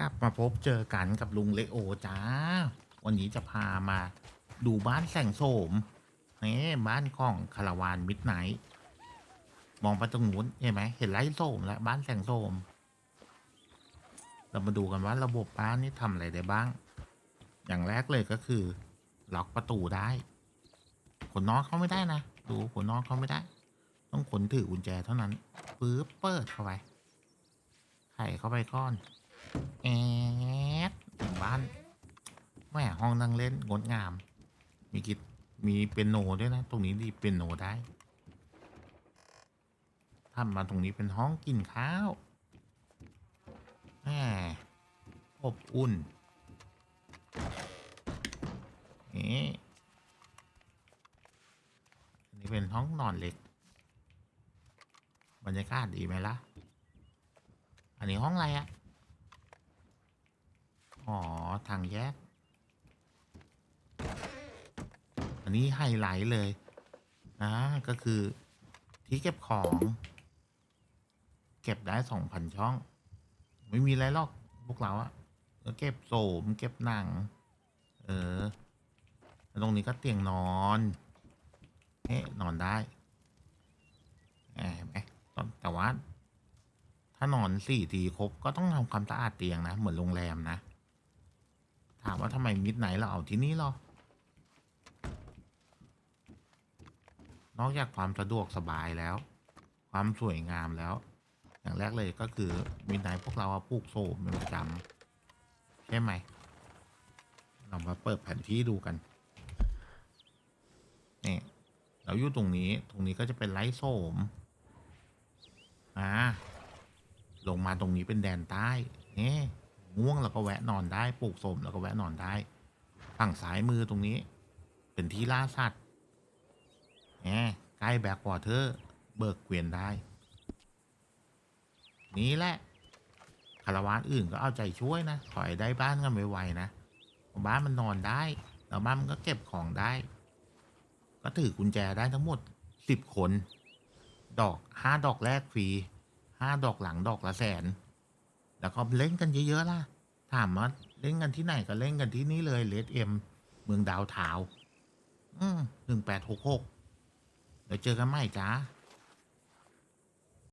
กลับมาพบเจอกันกับลุงเลโอจ้า วันนี้จะพามาดูบ้านแสงโสมนี่บ้านของคาราวานมิดไนท์มองไปตรงนู้นเห็นไหมเห็นไร่โสมแล้วบ้านแสงโสม เรามาดูกันว่าระบบบ้านนี่ทำอะไรได้บ้าง อย่างแรกเลยก็คือ ล็อกประตูได้คนนอกเข้าไม่ได้นะดูคนนอกเข้าไม่ได้ ต้องคนถือกุญแจเท่านั้นปื๊บเปิดเข้าไปไข่เข้าไปก้อน แอดถึงบ้านแม่ห้องนั่งเล่นงดงาม มีกิจมีเปียโนด้วยนะ ตรงนี้ดีเปียโนได้ทำมาตรงนี้เป็นห้องกินข้าวแหมอบอุ่นนี่อันนี้เป็นห้องนอนเล็ก บรรยากาศดีไหมล่ะ อันนี้ห้องอะไรอะ อ๋อ ทางแยก อันนี้ไฮไลท์เลยนะก็คือที่เก็บของ เก็บได้สองพันช่อง ไม่มีอะไรหรอกพวกเราอะก็เก็บโสมเก็บหนัง เออตรงนี้ก็เตียงนอนเอ๊ะนอนได้แหมเห็นไหมแต่ว่าถ้านอนสี่ทีครบก็ต้องทำความสะอาดเตียงนะ เหมือนโรงแรมนะ ถามว่าทำไมมิดไหนเราเอาที่นี่หรอ นอกจากความสะดวกสบายแล้ว ความสวยงามแล้ว อย่างแรกเลยก็คือมิดไหนพวกเราปลูกโซมเป็นประจำใช่ไหม เรามาเปิดแผนที่ดูกันนี่เราอยู่ตรงนี้ตรงนี้ก็จะเป็นไร่โสมอ่าลงมาตรงนี้เป็นแดนใต้นี่ ง่วงแล้วก็แวะนอนได้ปลูกสมแล้วก็แวะนอนได้ ฝั่งซ้ายมือตรงนี้ เป็นที่ล่าสัตว์แหมใกล้แบ็กวอเตอร์เบิกเกวียนได้ นี่แหละคารวานอื่นก็เอาใจช่วยนะขอให้ได้บ้านกันไวๆนะเพราะบ้านมันนอนได้แล้วบ้านมันก็เก็บของได้ ก็ถือกุญแจได้ทั้งหมดสิบคน ดอกห้าดอกแรกฟรีห้าดอกหลังดอกละแสน แล้วก็เล่นกันเยอะๆล่ะ ถามว่าเล่นกันที่ไหนก็เล่นกันที่นี่เลยเลดเอ็มเมืองดาวเทาอืมหนึ่งแปดหกหกเดี๋ยวเจอกันใหม่จ้า